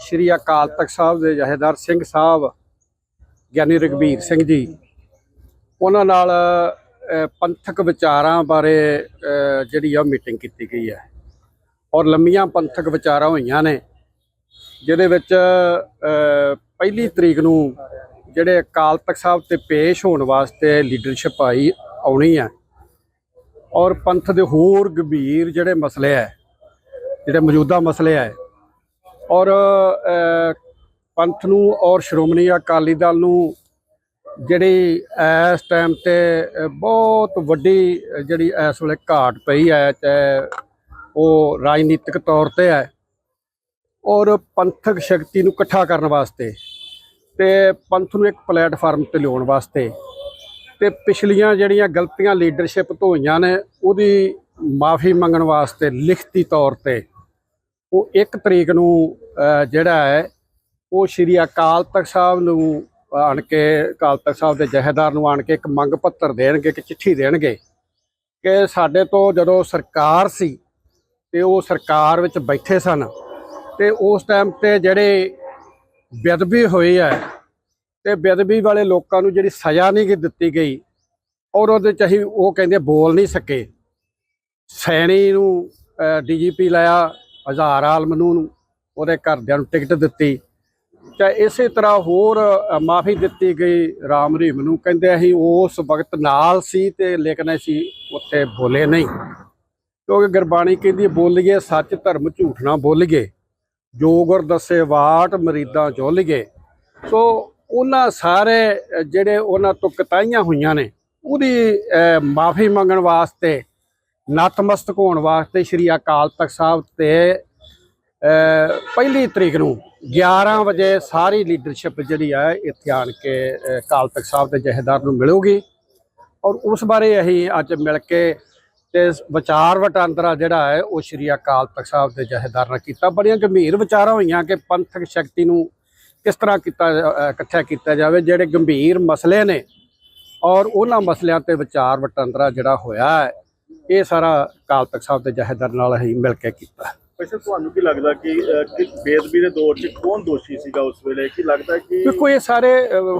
ਸ਼੍ਰੀ ਅਕਾਲ ਤਖਤ ਸਾਹਿਬ ਦੇ ਜਹੇਦਾਰ ਸਿੰਘ ਸਾਹਿਬ, ਗਿਆਨੀ ਰਗਵੀਰ ਸਿੰਘ ਜੀ। ਉਹਨਾਂ ਨਾਲ ਪੰਥਕ ਵਿਚਾਰਾਂ ਬਾਰੇ ਜਿਹੜੀ ਆ ਮੀਟਿੰਗ ਕੀਤੀ ਗਈ ਹੈ। ਔਰ ਲੰਮੀਆਂ ਪੰਥਕ ਵਿਚਾਰਾਂ ਹੋਈਆਂ ਨੇ, ਜਿਹਦੇ ਵਿੱਚ ਪਹਿਲੀ ਤਰੀਕ ਨੂੰ ਜਿਹੜੇ ਅਕਾਲ ਤਖਤ ਸਾਹਿਬ ਤੇ ਪੇਸ਼ ਹੋਣ ਵਾਸਤੇ ਲੀਡਰਸ਼ਿਪ ਆਈ, ਆਉਣੀ ਹੈ। ਔਰ ਪੰਥ ਦੇ ਹੋਰ ਗੰਭੀਰ ਜਿਹੜੇ ਮਸਲੇ ਹੈ, ਜਿਹੜੇ ਮੌਜੂਦਾ ਮਸਲੇ ਹੈ ਔਰ ਪੰਥ ਨੂੰ ਔਰ ਸ਼੍ਰੋਮਣੀ ਅਕਾਲੀ ਦਲ ਨੂੰ ਜਿਹੜੀ ਇਸ ਟਾਈਮ ਤੇ ਬਹੁਤ ਵੱਡੀ ਜਿਹੜੀ ਇਸ ਵੇਲੇ ਘਾਟ ਪਈ ਹੈ, ਚਾਹੇ ਉਹ ਰਾਜਨੀਤਿਕ ਤੌਰ ਤੇ ਹੈ ਔਰ ਪੰਥਕ ਸ਼ਕਤੀ ਨੂੰ ਇਕੱਠਾ ਕਰਨ ਵਾਸਤੇ ਤੇ ਪੰਥ ਨੂੰ ਇੱਕ ਪਲੇਟਫਾਰਮ ਤੇ ਲਿਆਉਣ ਵਾਸਤੇ ਤੇ ਪਿਛਲੀਆਂ ਜਿਹੜੀਆਂ ਗਲਤੀਆਂ ਲੀਡਰਸ਼ਿਪ ਤੋਂ ਹੋਈਆਂ ਨੇ, ਉਹਦੀ ਮਾਫੀ ਮੰਗਣ ਵਾਸਤੇ ਲਿਖਤੀ ਤੌਰ ਤੇ ਉਹ ਇੱਕ ਤਰੀਕ ਨੂੰ ਜਿਹੜਾ ਹੈ, ਉਹ ਸ਼੍ਰੀ ਅਕਾਲ ਤਖਤ ਸਾਹਿਬ ਨੂੰ ਆਣ ਕੇ, ਅਕਾਲ ਤਖਤ ਸਾਹਿਬ ਦੇ ਜਹੇਦਾਰ ਨੂੰ ਆਣ ਕੇ ਇੱਕ ਮੰਗ ਪੱਤਰ ਦੇਣਗੇ, ਇੱਕ ਚਿੱਠੀ ਦੇਣਗੇ ਕਿ ਸਾਡੇ ਤੋਂ ਜਦੋਂ ਸਰਕਾਰ ਸੀ ਤੇ ਉਹ ਸਰਕਾਰ ਵਿੱਚ ਬੈਠੇ ਸਨ ਤੇ ਉਸ ਟਾਈਮ ਤੇ ਜਿਹੜੇ ਬੇਅਦਬੀ ਹੋਈ ਹੈ ਤੇ ਬੇਅਦਬੀ ਵਾਲੇ ਲੋਕਾਂ ਨੂੰ ਜਿਹੜੀ ਸਜ਼ਾ ਨਹੀਂ ਦਿੱਤੀ ਗਈ ਔਰ ਉਹਦੇ ਚ ਅਸੀਂ ਉਹ ਕਹਿੰਦੇ ਬੋਲ ਨਹੀਂ ਸਕੇ। ਸੈਣੀ ਨੂੰ ਡੀਜੀਪੀ ਲਾਇਆ ਹਜ਼ਾਰ ਆਲਮ ਨੂੰ ਉਹਦੇ ਘਰਦਿਆਂ ਨੂੰ ਟਿਕਟ ਦਿੱਤੀ। ਤੇ ਇਸੇ ਤਰ੍ਹਾਂ ਹੋਰ ਮਾਫੀ ਦਿੱਤੀ ਗਈ ਰਾਮ ਰਹੀਮ ਨੂੰ। ਕਹਿੰਦੇ ਅਸੀਂ ਉਸ ਵਕਤ ਨਾਲ ਸੀ ਤੇ ਲੇਕਿਨ ਅਸੀਂ ਉੱਥੇ ਬੋਲੇ ਨਹੀਂ। ਕਿਉਂਕਿ ਗੁਰਬਾਣੀ ਕਹਿੰਦੀ ਬੋਲੀਏ ਸੱਚ ਧਰਮ ਝੂਠ ਨਾ ਬੋਲੀਏ। ਜੋ ਗੁਰ ਦੱਸੇ ਵਾਟ ਮਰੀਦਾਂ ਚੋਲੀਏ ਸੋ ਉਹਨਾਂ ਸਾਰੇ ਜਿਹੜੇ ਉਹਨਾਂ ਤੋਂ ਕਤਾਈਆਂ ਹੋਈਆਂ ਨੇ, ਉਹਦੀ ਮਾਫੀ ਮੰਗਣ ਵਾਸਤੇ ਨਤਮਸਤਕ ਹੋਣ ਵਾਸਤੇ ਸ਼੍ਰੀ ਅਕਾਲ ਤਖਤ ਸਾਹਿਬ ਤੇ ਪਹਿਲੀ ਤਰੀਕ ਨੂੰ 11 ਵਜੇ ਸਾਰੀ ਲੀਡਰਸ਼ਿਪ ਜਿਹੜੀ ਹੈ ਇੱਥੇ ਆਣ ਕੇ ਅਕਾਲ ਤਖਤ ਸਾਹਿਬ ਦੇ ਜਹੇਦਾਰ ਨੂੰ ਮਿਲੂਗੀ। ਔਰ ਉਸ ਬਾਰੇ ਅਸੀਂ ਅੱਜ ਮਿਲ ਕੇ ਤੇ ਵਿਚਾਰ ਵਟਾਂਦਰਾ ਜਿਹੜਾ ਹੈ ਉਹ ਸ਼੍ਰੀ ਅਕਾਲ ਤਖਤ ਸਾਹਿਬ ਦੇ ਜਹੇਦਾਰ ਨਾਲ ਕੀਤਾ। ਬੜੀਆਂ ਗੰਭੀਰ ਵਿਚਾਰਾਂ ਹੋਈਆਂ ਕਿ ਪੰਥਕ ਸ਼ਕਤੀ ਨੂੰ ਕਿਸ ਤਰ੍ਹਾਂ ਕੀਤਾ ਜਾ- ਅ, ਇਕੱਠਾ ਕੀਤਾ ਜਾਵੇ ਜਿਹੜੇ ਗੰਭੀਰ ਮਸਲੇ ਨੇ। ਔਰ ਉਹਨਾਂ ਮਸਲਿਆਂ ਤੇ ਵਿਚਾਰ ਵਟਾਂਦਰਾ ਜਿਹੜਾ ਹੋਇਆ ਹੈ ਇਹ ਸਾਰਾ ਅਕਾਲ ਤਖਤ ਸਾਹਿਬ ਦੇ ਜਹੇਦਾਰ ਨਾਲ ਅਸੀਂ ਮਿਲ ਕੇ ਕੀਤਾ। ਵੈਸੇ ਤੁਹਾਨੂੰ ਕੀ ਲੱਗਦਾ ਕਿ ਬੇਦਬੀ ਦੇ ਦੌਰ 'ਚ ਕੌਣ ਦੋਸ਼ੀ ਸੀਗਾ ਉਸ ਵੇਲੇ? ਕੀ ਲੱਗਦਾ ਕਿ ਦੇਖੋ ਇਹ ਸਾਰੇ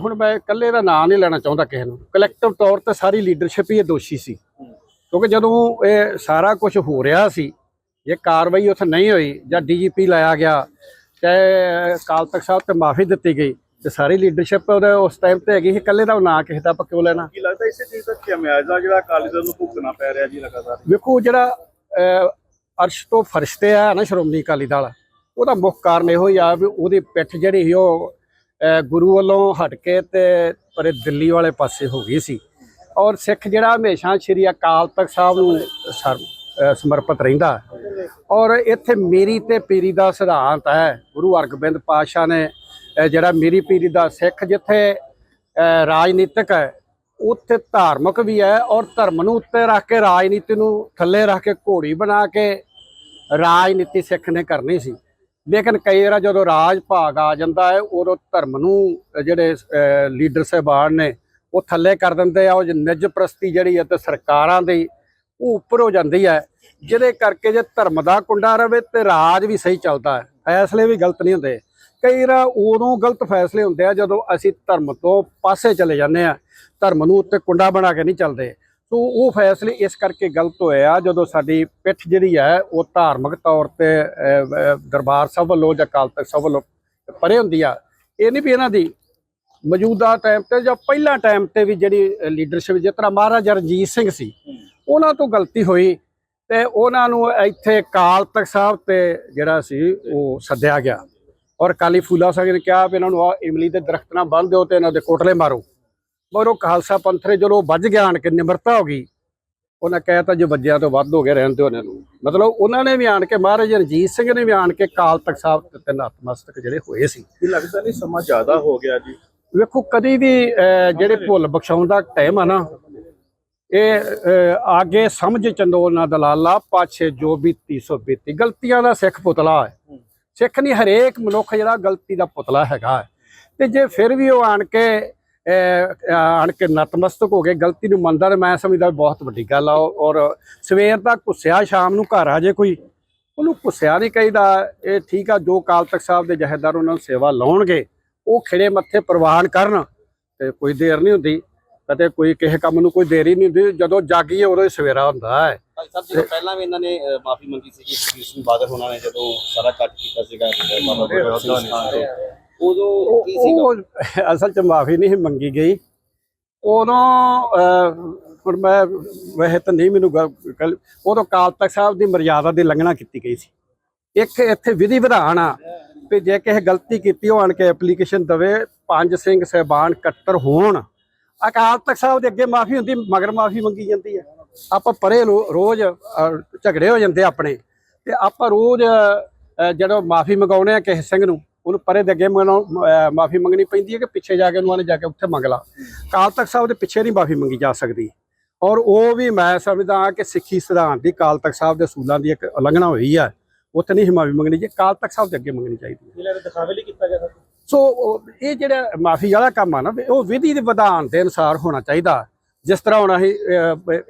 ਹੁਣ ਮੈਂ ਇਕੱਲੇ ਦਾ ਨਾਂ ਨਹੀਂ ਲੈਣਾ ਚਾਹੁੰਦਾ ਕਿਸੇ ਨੂੰ। ਕਲੈਕਟਿਵ ਤੌਰ ਤੇ ਸਾਰੀ ਲੀਡਰਸ਼ਿਪ ਹੀ ਇਹ ਦੋਸ਼ੀ ਸੀ। ਕਿਉਂਕਿ ਜਦੋਂ ਇਹ ਸਾਰਾ ਕੁਝ ਹੋ ਰਿਹਾ ਸੀ ਇਹ ਕਾਰਵਾਈ ਉੱਥੇ ਨਹੀਂ ਹੋਈ ਜਾਂ ਡੀਜੀਪੀ ਲਾਇਆ ਗਿਆ ਚਾਹੇ ਅਕਾਲ ਤਖਤ ਸਾਹਿਬ ਤੇ ਮਾਫੀ ਦਿੱਤੀ ਗਈ ਤੇ ਸਾਰੀ ਲੀਡਰਸ਼ਿਪ ਉਹਦੇ ਉਸ ਟਾਈਮ ਤੇ ਹੈਗੀ ਸੀ ਇਕੱਲੇ ਦਾ ਨਾਂ ਕਿਸੇ ਦਾ ਆਪਾਂ ਕਿਉਂ ਲੈਣਾ? ਕੀ ਲੱਗਦਾ ਇਸੇ ਚੀਜ਼ ਦਾ ਖਿਆਮਿਆਜ਼ਾ ਜਿਹੜਾ ਅਕਾਲੀ ਦਲ ਨੂੰ ਭੁਗਤਣਾ ਪੈ ਰਿਹਾ ਜੀ ਲਗਾਤਾਰ? ਵੇਖੋ ਜਿਹੜਾ ਅਰਸ਼ ਤੋਂ ਫਰਸ਼ ਤੇ ਆ ਨਾ ਸ਼੍ਰੋਮਣੀ ਅਕਾਲੀ ਦਲ ਉਹਦਾ ਮੁੱਖ ਕਾਰਨ ਇਹੋ ਹੀ ਆ ਵੀ ਉਹਦੀ ਪਿੱਠ ਜਿਹੜੀ ਸੀ ਉਹ ਗੁਰੂ ਵੱਲੋਂ ਹਟ ਕੇ ਤੇ ਪਰੇ ਦਿੱਲੀ ਵਾਲੇ ਪਾਸੇ ਹੋ ਗਈ ਸੀ। ਔਰ ਸਿੱਖ ਜਿਹੜਾ ਹਮੇਸ਼ਾ ਸ਼੍ਰੀ ਅਕਾਲ ਤਖਤ ਸਾਹਿਬ ਨੂੰ ਸਮਰਪਿਤ ਰਹਿੰਦਾ। ਔਰ ਇੱਥੇ ਮੇਰੀ ਤੇ ਪੀਰੀ ਦਾ ਸਿਧਾਂਤ ਹੈ ਗੁਰੂ ਅਰਗੋਬਿੰਦ ਪਾਤਸ਼ਾਹ ਨੇ ਜਿਹੜਾ ਮੇਰੀ ਪੀਰੀ ਦਾ ਸਿੱਖ ਜਿੱਥੇ ਰਾਜਨੀਤਿਕ ਹੈ, ਉੱਥੇ ਧਾਰਮਿਕ ਵੀ ਹੈ ਔਰ ਧਰਮ ਨੂੰ ਉੱਤੇ ਰੱਖ ਕੇ, ਰਾਜਨੀਤੀ ਨੂੰ ਥੱਲੇ ਰੱਖ ਕੇ, ਘੋੜੀ ਬਣਾ ਕੇ ਰਾਜਨੀਤੀ ਸਿੱਖ ਨੇ ਕਰਨੀ ਸੀ। ਲੇਕਿਨ ਕਈ ਵਾਰ ਜਦੋਂ ਰਾਜ ਭਾਗ ਆ ਜਾਂਦਾ ਹੈ, ਉਦੋਂ ਧਰਮ ਨੂੰ ਜਿਹੜੇ ਲੀਡਰ ਸਾਹਿਬਾਨ ਨੇ, ਉਹ ਥੱਲੇ ਕਰ ਦਿੰਦੇ ਆ, ਉਹ ਨਿੱਜ ਪ੍ਰਸਤੀ ਜਿਹੜੀ ਹੈ ਤੇ ਸਰਕਾਰਾਂ ਦੀ, ਉਹ ਉੱਪਰ ਹੋ ਜਾਂਦੀ ਹੈ। ਜਿਹਦੇ ਕਰਕੇ ਜੇ ਧਰਮ ਦਾ ਕੁੰਡਾ ਰਵੇ ਤੇ ਰਾਜ ਵੀ ਸਹੀ ਚੱਲਦਾ ਹੈ। ਫੈਸਲੇ ਵੀ ਗਲਤ ਨਹੀਂ ਹੁੰਦੇ। ਕਈ ਵਾਰ ਉਦੋਂ ਗਲਤ ਫੈਸਲੇ ਹੁੰਦੇ ਆ ਜਦੋਂ ਅਸੀਂ ਧਰਮ ਤੋਂ ਪਾਸੇ ਚਲੇ ਜਾਂਦੇ ਆ। ਧਰਮ ਨੂੰ ਉੱਤੇ ਕੁੰਡਾ ਬਣਾ ਕੇ ਨਹੀਂ ਚੱਲਦੇ। ਸੋ ਉਹ ਫੈਸਲੇ ਇਸ ਕਰਕੇ ਗਲਤ ਹੋਏ ਆ ਜਦੋਂ ਸਾਡੀ ਪਿੱਠ ਜਿਹੜੀ ਹੈ, ਉਹ ਧਾਰਮਿਕ ਤੌਰ ਤੇ ਦਰਬਾਰ ਸਾਹਿਬ ਵੱਲੋਂ ਜਾਂ ਕਾਲ ਤਖਤ ਸਾਹਿਬ ਵੱਲੋਂ ਪਰੇ ਹੁੰਦੀ ਆ। ਇਹ ਨਹੀਂ ਵੀ ਇਹਨਾਂ ਦੀ ਮੌਜੂਦਾ ਟਾਈਮ ਤੇ ਜਾਂ ਪਹਿਲਾ ਟਾਈਮ ਤੇ ਵੀ ਜਿਹੜੀ ਲੀਡਰਸ਼ਿਪ ਜਿਸ ਤਰ੍ਹਾਂ ਮਹਾਰਾਜਾ ਰਣਜੀਤ ਸਿੰਘ ਸੀ, ਉਹਨਾਂ ਤੋਂ ਗਲਤੀ ਹੋਈ ਤੇ ਉਹਨਾਂ ਨੂੰ ਇੱਥੇ ਕਾਲ ਤਖਤ ਸਾਹਿਬ ਤੇ ਜਿਹੜਾ ਸੀ, ਉਹ ਸੱਦਿਆ ਗਿਆ। ਔਰ ਕਾਲੀ ਫੂਲਾ ਸਾਹਿਬ ਨੇ ਕਿਹਾ ਵੀ ਇਹਨਾਂ ਨੂੰ ਆਹ ਇਮਲੀ ਦੇ ਦਰਖਤ ਨਾਲ ਬੰਨ੍ਹ ਦਿਓ ਤੇ ਇਹਨਾਂ ਦੇ ਕੋਟਲੇ ਮਾਰੋ। ਮਗਰ ਉਹ ਖਾਲਸਾ ਪੰਥਰੇ ਜਦੋਂ ਵੱਜ ਗਿਆ ਆਣ ਕੇ ਨਿਮਰਤਾ ਹੋ ਗਈ ਉਹਨਾਂ ਕਹਿਤਾ ਜੋ ਵੱਜਿਆ ਤੋਂ ਵੱਧ ਹੋ ਗਿਆ ਰਹਿਣ ਦਿਓ ਇਹਨਾਂ ਨੂੰ। ਮਤਲਬ ਉਹਨਾਂ ਨੇ ਵੀ ਆਣ ਕੇ ਮਹਾਰਾਜਾ ਰਣਜੀਤ ਸਿੰਘ ਨੇ ਵੀ ਆਣ ਕੇ ਅਕਾਲ ਤਖਤ ਸਾਹਿਬ ਤੇ ਤੇ ਨਤਮਸਤਕ ਜਿਹੜੇ ਹੋਏ ਸੀ। ਕੀ ਲੱਗਦਾ ਨਹੀਂ ਸਮਾਂ ਜ਼ਿਆਦਾ ਹੋ ਗਿਆ ਜੀ। ਵੇਖੋ ਕਦੀ ਵੀ ਜਿਹੜੇ ਭੁੱਲ ਬਖਸ਼ਾਉਣ ਦਾ ਟਾਈਮ ਆ ਨਾ ਇਹ ਆਗੇ ਸਮਝ ਚੰਦੋਲ ਨਾ ਦਲਾਲਾ ਪਾਛੇ ਜੋ ਬੀਤੀ ਸੋ ਬੀਤੀ ਗਲਤੀਆਂ ਦਾ ਸਿੱਖ ਪੁਤਲਾ ਹੈ। ਸਿੱਖ ਨਹੀਂ, ਹਰੇਕ ਮਨੁੱਖ ਜਿਹੜਾ ਗਲਤੀ ਦਾ ਪੁਤਲਾ ਹੈਗਾ ਹੈ। ਤੇ ਜੇ ਫਿਰ ਵੀ ਉਹ ਆਣ ਕੇ ਆਣ ਕੇ ਨਤਮਸਤਕ ਹੋ ਕੇ ਗਲਤੀ ਨੂੰ ਮੰਨਦਾ ਤੇ ਮੈਂ ਸਮਝਦਾ ਬਹੁਤ ਵੱਡੀ ਗੱਲ ਆ। ਔਰ ਸਵੇਰ ਦਾ ਘੁੱਸਿਆ, ਸ਼ਾਮ ਨੂੰ ਘਰ ਆ ਜੇ ਕੋਈ, ਉਹਨੂੰ ਪੁੱਛਿਆ ਨਹੀਂ ਕਹੀਦਾ। ਇਹ ਠੀਕ ਆ, ਜੋ ਕਾਲ ਤਖਤ ਸਾਹਿਬ ਦੇ ਜਹੇਦਾਰ ਉਹਨਾਂ ਨੂੰ ਸੇਵਾ ਲਾਉਣਗੇ, ਉਹ ਖਿੜੇ ਮੱਥੇ ਪ੍ਰਵਾਨ ਕਰਨ, ਤੇ ਕੋਈ ਦੇਰ ਨਹੀਂ ਹੁੰਦੀ। ਕਦੇ ਕੋਈ ਕਿਸੇ ਕੰਮ ਨੂੰ ਕੋਈ ਦੇਰੀ ਨਹੀਂ ਹੁੰਦੀ ਜਦੋਂ ਜਾਗੀਏ ਉਦੋਂ ਹੀ ਸਵੇਰਾ ਹੁੰਦਾ ਹੈ। ਭਾਈ ਸਾਹਿਬ ਜਦੋਂ ਪਹਿਲਾਂ ਵੀ ਇਹਨਾਂ ਨੇ ਮਾਫੀ ਮੰਗੀ ਸੀ ਕਿ ਬਾਦਲ ਹੋਣਾ ਨੇ ਜਦੋਂ ਸਾਰਾ ਕੱਟ ਕੀਤਾ ਸੀਗਾ ਅਹ, ਬਾਬਾ ਬਲਵੰਤ ਸਿੰਘ ਸਥਾਨ ਤੋਂ ਉਦੋਂ ਕੀ ਸੀਗਾ? ਉਹ ਅਸਲ ਚ ਮਾਫੀ ਨਹੀਂ ਮੰਗੀ ਗਈ। ਉਦੋਂ ਹੁਣ ਮੈਂ ਵੈਸੇ ਤਾਂ ਨਹੀਂ ਮੈਨੂੰ ਉਦੋਂ ਕਾਲ ਤਖਤ ਸਾਹਿਬ ਦੀ ਮਰਿਆਦਾ ਦੀ ਲੰਘਣਾ ਕੀਤੀ ਗਈ ਸੀ। ਇੱਕ ਇੱਥੇ ਵਿਧੀ ਵਿਧਾਨ ਆ ਵੀ ਜੇ ਕਿਸੇ ਗਲਤੀ ਕੀਤੀ ਉਹ ਆਣ ਕੇ ਐਪਲੀਕੇਸ਼ਨ ਦਵੇ ਪੰਜ ਸਿੰਘ ਸਹਿਬਾਨ ਕੱਟਰ ਹੋਣ। ਅਕਾਲ ਤਖਤ ਸਾਹਿਬ ਦੇ ਅੱਗੇ ਮਾਫੀ ਹੁੰਦੀ, ਮਗਰ ਮਾਫੀ ਮੰਗੀ ਜਾਂਦੀ ਹੈ ਆਪਾਂ ਪਰੇ ਰੋਜ਼ ਝਗੜੇ ਹੋ ਜਾਂਦੇ ਆਪਣੇ। ਤੇ ਆਪਾਂ ਰੋਜ਼ ਜਦੋਂ ਮਾਫੀ ਮੰਗਾਉਣੇ ਆ ਕਿਸੇ ਸਿੰਘ ਨੂੰ, ਉਹਨੂੰ ਪਰੇ ਦੇ ਅੱਗੇ ਮਾਫੀ ਮੰਗਣੀ ਪੈਂਦੀ ਹੈ ਕਿ ਪਿੱਛੇ ਜਾ ਕੇ ਉਹਨਾਂ ਨੇ ਜਾ ਕੇ ਉੱਥੇ ਮੰਗ ਲਾ। ਅਕਾਲ ਤਖਤ ਸਾਹਿਬ ਦੇ ਪਿੱਛੇ ਨਹੀਂ ਮਾਫੀ ਮੰਗੀ ਜਾ ਸਕਦੀ। ਔਰ ਉਹ ਵੀ ਮੈਂ ਸਮਝਦਾ ਹਾਂ ਕਿ ਸਿੱਖੀ ਸਿਧਾਂਤ ਦੀ ਅਕਾਲ ਤਖਤ ਸਾਹਿਬ ਦੇ ਅਸੂਲਾਂ ਦੀ ਇੱਕ ਉਲੰਘਣਾ ਹੋਈ ਹੈ ਉੱਥੇ ਨਹੀਂ ਸੀ ਮਾਫੀ ਮੰਗਣੀ ਜੇ ਅਕਾਲ ਤਖਤ ਸਾਹਿਬ ਦੇ ਅੱਗੇ ਮੰਗਣੀ ਚਾਹੀਦੀ ਹੈ ਦਿਖਾਵੇ ਲਈ ਕੀਤਾ ਗਿਆ ਸੋ, ਉਹ- ਇਹ ਜਿਹੜਾ ਮਾਫੀ ਵਾਲਾ ਕੰਮ ਆ ਨਾ ਉਹ ਵਿਧੀ ਦੇ ਵਿਧਾਨ ਦੇ ਅਨੁਸਾਰ ਹੋਣਾ ਚਾਹੀਦਾ। ਜਿਸ ਤਰ੍ਹਾਂ ਹੁਣ ਅਸੀਂ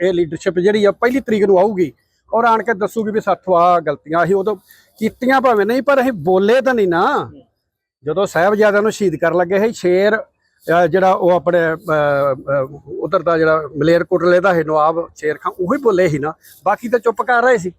ਇਹ ਲੀਡਰਸ਼ਿਪ ਜਿਹੜੀ ਆ, ਪਹਿਲੀ ਤਰੀਕ ਨੂੰ ਆਊਗੀ, ਔਰ ਆਣ ਕੇ ਦੱਸੂਗੀ ਵੀ ਸਾਥੋਂ ਆ ਗਲਤੀਆਂ ਅਸੀਂ ਉਦੋਂ ਕੀਤੀਆਂ ਭਾਵੇਂ ਨਹੀਂ, ਪਰ ਅਸੀਂ ਬੋਲੇ ਤਾਂ ਨਹੀਂ ਨਾ। ਜਦੋਂ ਸਾਹਿਬਜ਼ਾਦਿਆਂ ਨੂੰ ਸ਼ਹੀਦ ਕਰਨ ਲੱਗੇ ਸੀ, ਸ਼ੇਰ ਜਿਹੜਾ ਉਹ ਆਪਣੇ ਉਧਰ ਦਾ ਜਿਹੜਾ ਮਲੇਰਕੋਟਲੇ ਦਾ ਹੈ ਨਵਾਬ ਸ਼ੇਰ ਖਾਂ, ਉਹੀ ਬੋਲੇ ਸੀ ਨਾ। ਬਾਕੀ ਤਾਂ ਚੁੱਪ ਕਰ ਰਹੇ ਸੀ।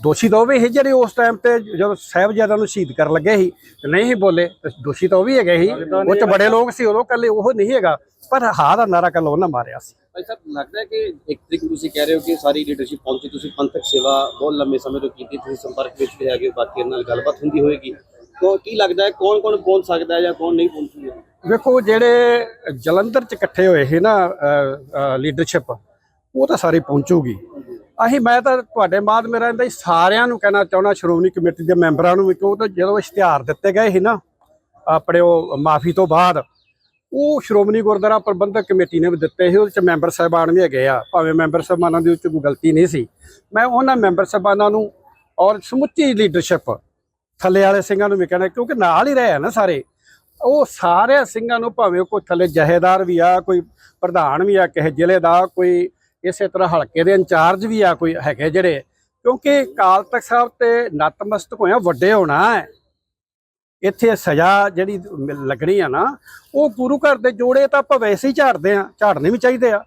ਦੋਸ਼ੀ ਤਾਂ ਉਹ ਵੀ ਸੀ ਜਿਹੜੇ ਉਸ ਟਾਈਮ ਤੇ ਜਦੋਂ ਸਾਹਿਬਜ਼ਾਦਿਆਂ ਨੂੰ ਸ਼ਹੀਦ ਕਰਨ ਲੱਗੇ ਸੀ ਤੇ ਨਹੀਂ ਬੋਲੇ ਦੋਸ਼ੀ ਤਾਂ ਉਹ ਵੀ ਹੈਗੇ ਸੀ। ਉਹ ਚ ਬੜੇ ਲੋਕ ਸੀ ਉਦੋਂ ਕੱਲੇ ਉਹ ਨਹੀਂ ਹੈਗਾ ਪਰ ਹਾਂ ਦਾ ਨਾਰਾ ਕੱਲ ਉਹਨਾਂ ਮਾਰਿਆ ਸੀ। ਭਾਈ ਸਾਹਿਬ ਲੱਗਦਾ ਹੈ ਕਿ ਇੱਕ ਤਰੀਕ ਤੁਸੀਂ ਕਹਿ ਰਹੇ ਹੋ ਕਿ ਸਾਰੀ ਲੀਡਰਸ਼ਿਪ ਪਹੁੰਚੀ ਤੁਸੀਂ ਪੰਥਕ ਸੇਵਾ ਬਹੁਤ ਲੰਮੇ ਸਮੇਂ ਤੋਂ ਕੀਤੀ ਤੁਸੀਂ ਸੰਪਰਕ ਵਿੱਚ ਵੀ ਹੈਗੇ ਹੋ, ਬਾਕੀਆਂ ਨਾਲ ਗੱਲਬਾਤ ਹੁੰਦੀ ਹੋਏਗੀ। ਤਾਂ ਕੀ ਲੱਗਦਾ ਹੈ ਕੌਣ ਕੌਣ ਪਹੁੰਚ ਸਕਦਾ ਹੈ ਜਾਂ ਕੌਣ ਨਹੀਂ ਪਹੁੰਚੂਗਾ ਵੇਖੋ ਜਿਹੜੇ ਜਲੰਧਰ ਚ ਇਕੱਠੇ ਹੋਏ ਸੀ ਨਾ ਲੀਡਰਸ਼ਿਪ ਉਹ ਤਾਂ ਸਾਰੀ ਪਹੁੰਚੂਗੀ। ਅਸੀਂ ਮੈਂ ਤਾਂ ਤੁਹਾਡੇ ਬਾਅਦ ਮੇਰਾ ਇਹਦਾ ਹੀ ਸਾਰਿਆਂ ਨੂੰ ਕਹਿਣਾ ਚਾਹੁੰਦਾ, ਸ਼੍ਰੋਮਣੀ ਕਮੇਟੀ ਦੇ ਮੈਂਬਰਾਂ ਨੂੰ ਵੀ ਕਿ ਤਾਂ ਜਦੋਂ ਇਸ਼ਤਿਹਾਰ ਦਿੱਤੇ ਗਏ ਸੀ ਨਾ, ਆਪਣੇ ਉਹ ਮਾਫੀ ਤੋਂ ਬਾਅਦ, ਉਹ ਸ਼੍ਰੋਮਣੀ ਗੁਰਦੁਆਰਾ ਪ੍ਰਬੰਧਕ ਕਮੇਟੀ ਨੇ ਵੀ ਦਿੱਤੇ ਸੀ, ਉਹਦੇ ਚ ਮੈਂਬਰ ਸਾਹਿਬਾਨ ਵੀ ਹੈਗੇ ਆ, ਭਾਵੇਂ ਮੈਂਬਰ ਸਾਹਿਬਾਨਾਂ ਦੀ ਉੱਚ ਕੋਈ ਗਲਤੀ ਨਹੀਂ ਸੀ। ਮੈਂ ਉਹਨਾਂ ਮੈਂਬਰ ਸਾਹਿਬਾਨਾਂ ਨੂੰ ਔਰ ਸਮੁੱਚੀ ਲੀਡਰਸ਼ਿਪ ਥੱਲੇ ਵਾਲੇ ਸਿੰਘਾਂ ਨੂੰ ਵੀ ਕਹਿਣਾ, ਕਿਉਂਕਿ ਨਾਲ ਹੀ ਰਹੇ ਆ ਨਾ ਸਾਰੇ, ਉਹ ਸਾਰੇ ਸਿੰਘਾਂ ਨੂੰ ਭਾਵੇਂ ਕੋਈ ਥੱਲੇ ਜਹੇਦਾਰ ਵੀ ਆ, ਕੋਈ ਪ੍ਰਧਾਨ ਵੀ ਆ, ਕਿਸੇ ਜ਼ਿਲ੍ਹੇ ਦਾ, ਕੋਈ ਇਸੇ ਤਰ੍ਹਾਂ ਹਲਕੇ ਦੇ ਇੰਚਾਰਜ ਵੀ ਆ ਕੋਈ ਹੈਗੇ ਜਿਹੜੇ ਕਿਉਂਕਿ ਕਾਲ ਤਖਤ ਸਾਹਿਬ ਤੇ ਨਤਮਸਤਕ ਹੋਇਆ ਵੱਡੇ ਹੋਣਾ ਹੈ। ਇੱਥੇ ਸਜ਼ਾ ਜਿਹੜੀ ਲੱਗਣੀ ਆ ਨਾ ਉਹ ਗੁਰੂ ਘਰ ਦੇ ਜੋੜੇ ਤਾਂ ਆਪਾਂ ਵੈਸੇ ਹੀ ਝਾੜਦੇ ਆ ਝਾੜਨੇ ਵੀ ਚਾਹੀਦੇ ਆ।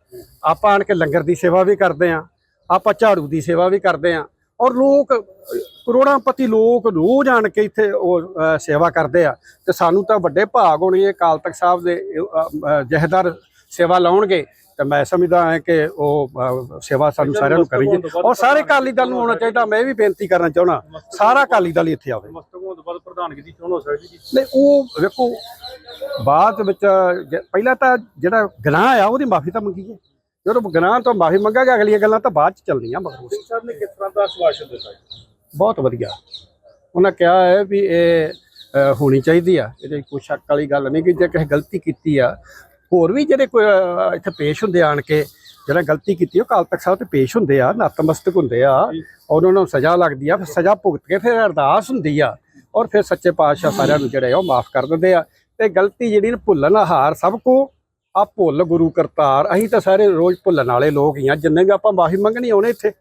ਆਪਾਂ ਆਣ ਕੇ ਲੰਗਰ ਦੀ ਸੇਵਾ ਵੀ ਕਰਦੇ ਆ ਆਪਾਂ ਝਾੜੂ ਦੀ ਸੇਵਾ ਵੀ ਕਰਦੇ ਆ। ਔਰ ਲੋਕ ਕਰੋੜਾਂ ਪਤੀ ਲੋਕ ਰੋਜ਼ ਆਣ ਕੇ ਇੱਥੇ ਉਹ ਸੇਵਾ ਕਰਦੇ ਆ। ਤੇ ਸਾਨੂੰ ਤਾਂ ਵੱਡੇ ਭਾਗ ਹੋਣੀ ਕਾਲ ਤਖਤ ਸਾਹਿਬ ਦੇ ਅ, ਸੇਵਾ ਲਾਉਣਗੇ। ਤੇ ਮੈਂ ਸਮਝਦਾ ਹਾਂ ਕਿ ਉਹ ਸੇਵਾ ਸਾਨੂੰ ਸਾਰਿਆਂ ਨੂੰ ਕਰੀ ਜੇ ਔਰ ਸਾਰੇ ਅਕਾਲੀ ਦਲ ਨੂੰ ਹੋਣਾ ਚਾਹੀਦਾ ਮੈਂ ਇਹ ਵੀ ਬੇਨਤੀ ਕਰਨਾ ਚਾਹੁੰਦਾ ਸਾਰਾ ਅਕਾਲੀ ਦਲ ਇੱਥੇ ਆਵੇ। ਨਹੀਂ ਉਹ ਵੇਖੋ ਬਾਅਦ ਵਿੱਚ ਪਹਿਲਾਂ ਤਾਂ ਜਿਹੜਾ ਗੁਨਾਹ ਆ ਉਹਦੀ ਮਾਫੀ ਤਾਂ ਮੰਗੀਏ ਜਦੋਂ ਗੁਨਾਹ ਤੋਂ ਮਾਫੀ ਮੰਗਾਂਗੇ ਅਗਲੀਆਂ ਗੱਲਾਂ ਤਾਂ ਬਾਅਦ ਚ ਚੱਲਣੀਆਂ ਮਗਰ। ਸਿੰਘ ਸਾਹਿਬ ਨੇ ਕਿਸ ਤਰ੍ਹਾਂ ਦਾ ਆਸ਼ਵਾਸਨ ਦਿੱਤਾ ਬਹੁਤ ਵਧੀਆ। ਉਹਨਾਂ ਕਿਹਾ ਹੈ ਵੀ ਇਹ ਹੋਣੀ ਚਾਹੀਦੀ ਆ। ਇਹਦੇ ਕੋਈ ਸ਼ੱਕ ਵਾਲੀ ਗੱਲ ਨਹੀਂ ਕਿ ਜੇ ਕਿਸੇ ਗਲਤੀ ਕੀਤੀ ਆ ਹੋਰ ਵੀ ਜਿਹੜੇ ਕੋਈ ਇੱਥੇ ਪੇਸ਼ ਹੁੰਦੇ ਆਣ ਕੇ ਜਿਹੜਾ ਗਲਤੀ ਕੀਤੀ ਉਹ ਕਾਲ ਤਖਤ ਸਾਹਿਬ ਤੇ ਪੇਸ਼ ਹੁੰਦੇ ਆ ਨਤਮਸਤਕ ਹੁੰਦੇ ਆ ਔਰ ਉਹਨਾਂ ਨੂੰ ਸਜ਼ਾ ਲੱਗਦੀ ਆ ਫਿਰ ਸਜ਼ਾ ਭੁਗਤ ਕੇ ਫਿਰ ਅਰਦਾਸ ਹੁੰਦੀ ਆ ਔਰ ਫਿਰ ਸੱਚੇ ਪਾਤਸ਼ਾਹ ਸਾਰਿਆਂ ਨੂੰ ਜਿਹੜੇ ਆ ਉਹ ਮਾਫ ਕਰ ਦਿੰਦੇ ਆ। ਤੇ ਗਲਤੀ ਜਿਹੜੀ ਨਾ ਭੁੱਲਣ ਹਾਰ ਸਭ ਕੋ ਆ ਭੁੱਲ ਗੁਰੂ ਕਰਤਾਰ ਅਸੀਂ ਤਾਂ ਸਾਰੇ ਰੋਜ਼ ਭੁੱਲਣ ਵਾਲੇ ਲੋਕ ਹੀ ਆ ਜਿੰਨੇ ਵੀ ਆਪਾਂ ਮਾਫੀ ਮੰਗਣੀ ਆਉਣੇ ਇੱਥੇ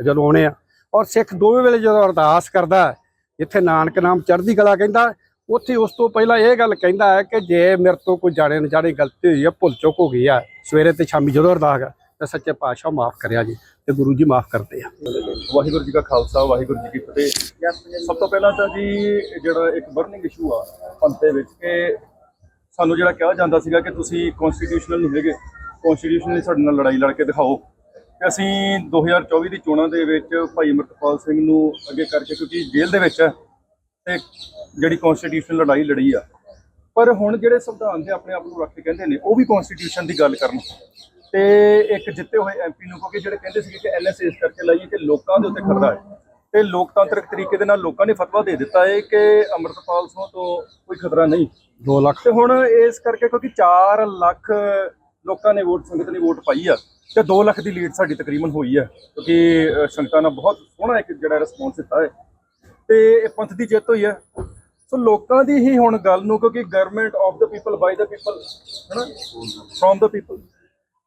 ਜਦੋਂ ਆਉਣੇ ਆ। ਔਰ ਸਿੱਖ ਦੋਵੇਂ ਵੇਲੇ ਜਦੋਂ ਅਰਦਾਸ ਕਰਦਾ ਹੈ, ਇੱਥੇ ਨਾਨਕ ਨਾਮ ਚੜ੍ਹਦੀ ਕਲਾ ਕਹਿੰਦਾ ਉੱਥੇ ਉਸ ਤੋਂ ਪਹਿਲਾਂ ਇਹ ਗੱਲ ਕਹਿੰਦਾ ਹੈ ਕਿ ਜੇ ਮੇਰੇ ਤੋਂ ਕੋਈ ਜਾਣੇ ਨਜਾਣੇ ਗਲਤੀ ਹੋਈ ਹੈ, ਭੁੱਲ ਚੁੱਕ ਹੋ ਗਈ ਆ, ਸਵੇਰੇ ਤੇ ਸ਼ਾਮੀ ਜਦੋਂ ਅਰਦਾਸ ਆ ਤਾਂ ਸੱਚੇ ਪਾਤਸ਼ਾਹ ਮਾਫ ਕਰਿਆ ਜੀ ਤੇ ਗੁਰੂ ਜੀ ਮਾਫ ਕਰਦੇ ਆ। ਵਾਹਿਗੁਰੂ ਜੀ ਕਾ ਖਾਲਸਾ, ਵਾਹਿਗੁਰੂ ਜੀ ਕੀ ਫਤਿਹ। ਸਭ ਤੋਂ ਪਹਿਲਾਂ ਤਾਂ ਜੀ ਜਿਹੜਾ ਇੱਕ ਬਰਨਿੰਗ ਇਸ਼ੂ ਆ, ਪੰਥ ਦੇ ਵਿੱਚ ਕਿ ਸਾਨੂੰ ਜਿਹੜਾ ਕਿਹਾ ਜਾਂਦਾ ਸੀਗਾ ਕਿ ਤੁਸੀਂ ਕਨਸਟੀਟਿਊਸ਼ਨਲ ਨਹੀਂ ਹੈਗੇ ਕਨਸਟੀਟਿਊਸ਼ਨ ਸਾਡੇ ਨਾਲ ਲੜਾਈ ਲੜ ਕੇ ਦਿਖਾਓ। ਤੇ ਅਸੀਂ 2024 ਦੀ ਚੋਣਾਂ ਦੇ ਵਿੱਚ ਭਾਈ ਅਮਰਤਪਾਲ ਸਿੰਘ ਨੂੰ ਅੱਗੇ ਕਰਕੇ ਕਿਉਂਕਿ ਜੇਲ੍ਹ ਦੇ ਵਿੱਚ ਤੇ ਜਿਹੜੀ ਕਨਸਟੀਟਿਊਸ਼ਨਲ ਲੜਾਈ ਲੜੀ ਆ ਪਰ ਹੁਣ ਜਿਹੜੇ ਸੰਵਿਧਾਨ ਦੇ ਆਪਣੇ ਆਪ ਨੂੰ ਰੱਖ ਕੇ ਕਹਿੰਦੇ ਨੇ ਉਹ ਵੀ ਕਨਸਟੀਟਿਊਸ਼ਨ ਦੀ ਗੱਲ ਕਰਨ। ਤੇ ਇੱਕ ਜਿੱਤੇ ਹੋਏ ਐਮਪੀ ਨੂੰ ਕਿਉਂਕਿ ਜਿਹੜੇ ਕਹਿੰਦੇ ਸੀਗੇ ਕਿ ਐਨਐਸ ਇਸ ਕਰਕੇ ਲਾਈਏ ਕਿ ਲੋਕਾਂ ਦੇ ਉੱਤੇ ਖਤਰਾ ਹੈ। ਤੇ ਲੋਕਤਾਂਤਰਿਕ ਤਰੀਕੇ ਦੇ ਨਾਲ ਲੋਕਾਂ ਨੇ ਫਤਵਾ ਦੇ ਦਿੱਤਾ ਹੈ ਕਿ ਅਮਰਤਪਾਲ ਸਿੰਘ ਤੋਂ ਕੋਈ ਖਤਰਾ ਨਹੀਂ। 2 ਲੱਖ। ਤੇ ਹੁਣ ਇਸ ਕਰਕੇ ਕਿਉਂਕਿ 4 ਲੱਖ ਲੋਕਾਂ ਨੇ ਵੋਟ ਸੰਗਤ ਨੇ ਵੋਟ ਪਾਈ ਆ ਤੇ 2 ਲੱਖ ਦੀ ਲੀਡ ਸਾਡੀ ਤਕਰੀਬਨ ਹੋਈ ਆ। ਕਿਉਂਕਿ ਸੰਗਤਾਂ ਨੇ ਬਹੁਤ ਸੋਹਣਾ ਇੱਕ ਜਿਹੜਾ ਰਿਸਪੌਂਸ ਦਿੱਤਾ ਹੈ। ਤੇ ਇਹ ਪੰਥ ਦੀ ਜਿੱਤ ਹੋਈ ਹੈ। ਸੋ ਲੋਕਾਂ ਦੀ ਹੀ ਹੁਣ ਗੱਲ ਨੂੰ ਕਿਉਂਕਿ government of the people by the people ਹੈਨਾ? ਫਰੋਮ ਦਾ ਪੀਪਲ